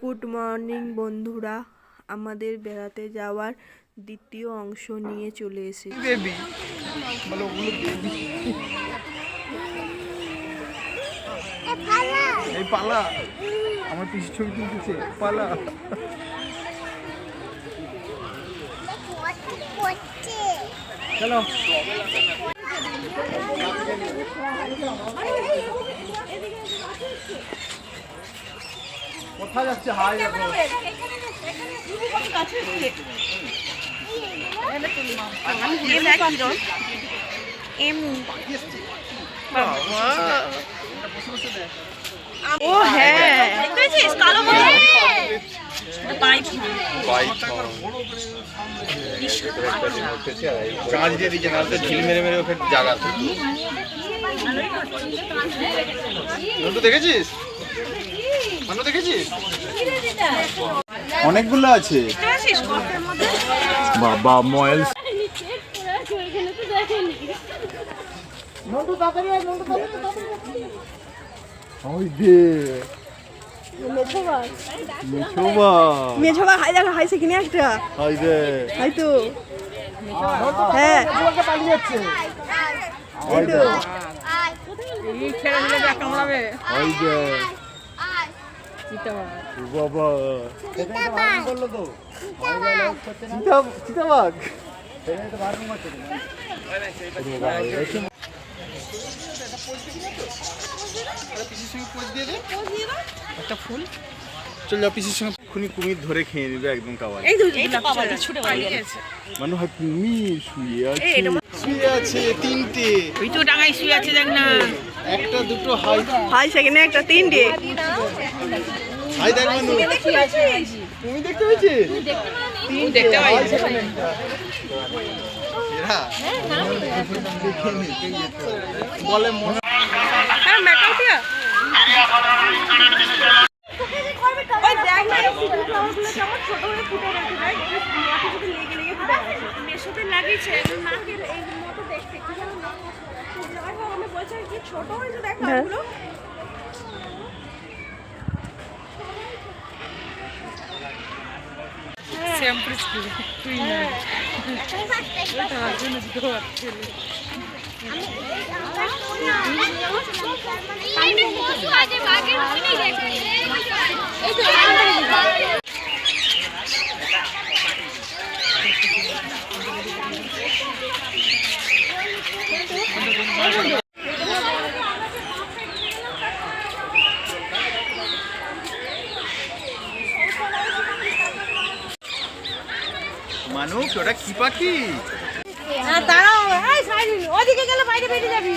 Good morning বন্ধুরা। আমাদের বেড়াতে যাওয়ার দ্বিতীয় অংশ নিয়ে চলে এসেছি। এই পালা। আমার ছবি তুলতেছে পালা। চলো। কোথায় যাচ্ছে? হাই ও হ্যাঁ। চাঁদ দিয়ে দিচ্ছে না ঢিল মেরে মেরে ওকে নন্টু দেখেছিস? অনেকগুলো আছে। বাবা ময়েল। ওই দে মেছোবা হাই দেখো হাই একটা। হাই দে হ্যাঁ। পালিয়ে যাচ্ছে বাবা। একটা ফুল চল যাও পিসির সঙ্গে খুনি কুমির ধরে খেয়ে নিবে একদম কাবার মানে হয় কুমির শুয়ে আছে। শুয়ে আছে তিনটে। ওই তো ডাঙায় শুয়ে আছে দেখ না। একটা দুটো হাই হাই সেখানে একটা তিনটে। তুমি দেখতে পেয়েছি দেখতে পাই এরা দেখে নি, বলে মনে হ্যাঁ মেকআপ দিয়া ওই দেখ না এই সিজন ফ্লাওয়ারগুলো কেমন ছোট হয়ে ফুটে গেছে দেখ মাটি যদি লেগে লেগে ফুটে গেছে মেশোতে লাগিয়েছে নাকের এই মতো দেখতে কি যেন নাম আমি বলছি কি ছোট হয়েছে দেখ নাকগুলো শ্যাম্পু তুই না মানুষ ওটা কি পাখি? হ্যাঁ দাঁড়াও। এই সাইড ওদিকে গেলে বাইরে বেরিয়ে যাবি।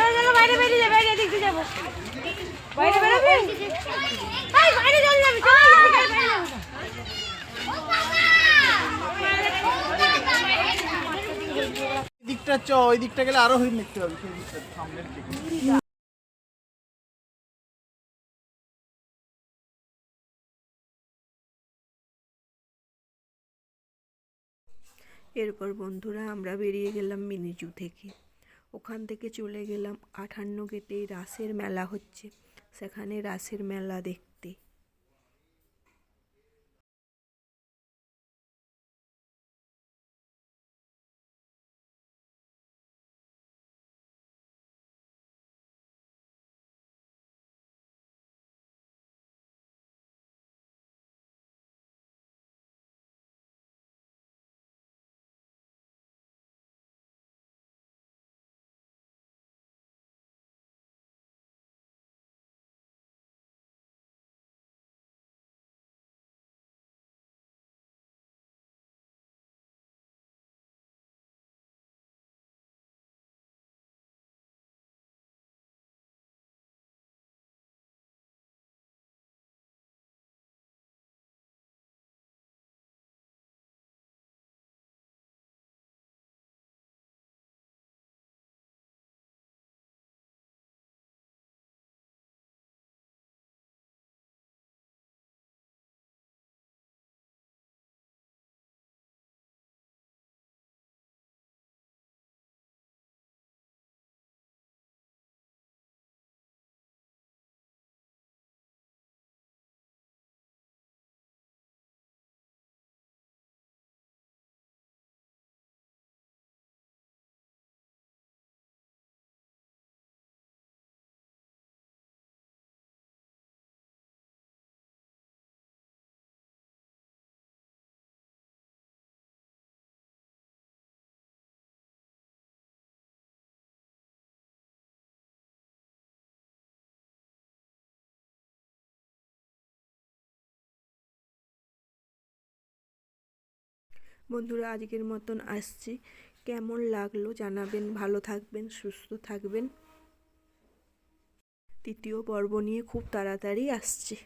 এই গেলে বাইরে বেরিয়ে যাবে। এই এদিক দিয়ে বাইরে বেরোবি? এই বাইরে চলে যাবি। চলে যাবি। বাইরে যাবি দিকটা চ ওই দিকটা গেলে আরও হরিণ দেখতে পাবি। সেই দিকটা সামনের দিকে। এরপর বন্ধুরা আমরা বেরিয়ে গেলাম মিনিজু থেকে। ওখান থেকে চলে গেলাম আঠান্ন গেটে রাসের মেলা হচ্ছে। সেখানে রাসের মেলা দেখতে বন্ধুরা, আজকের মতন আসছি। কেমন লাগল জানাবেন, ভালো থাকবেন, সুস্থ থাকবেন। তৃতীয় পর্ব নিয়ে খুব তাড়াতাড়ি আসছি।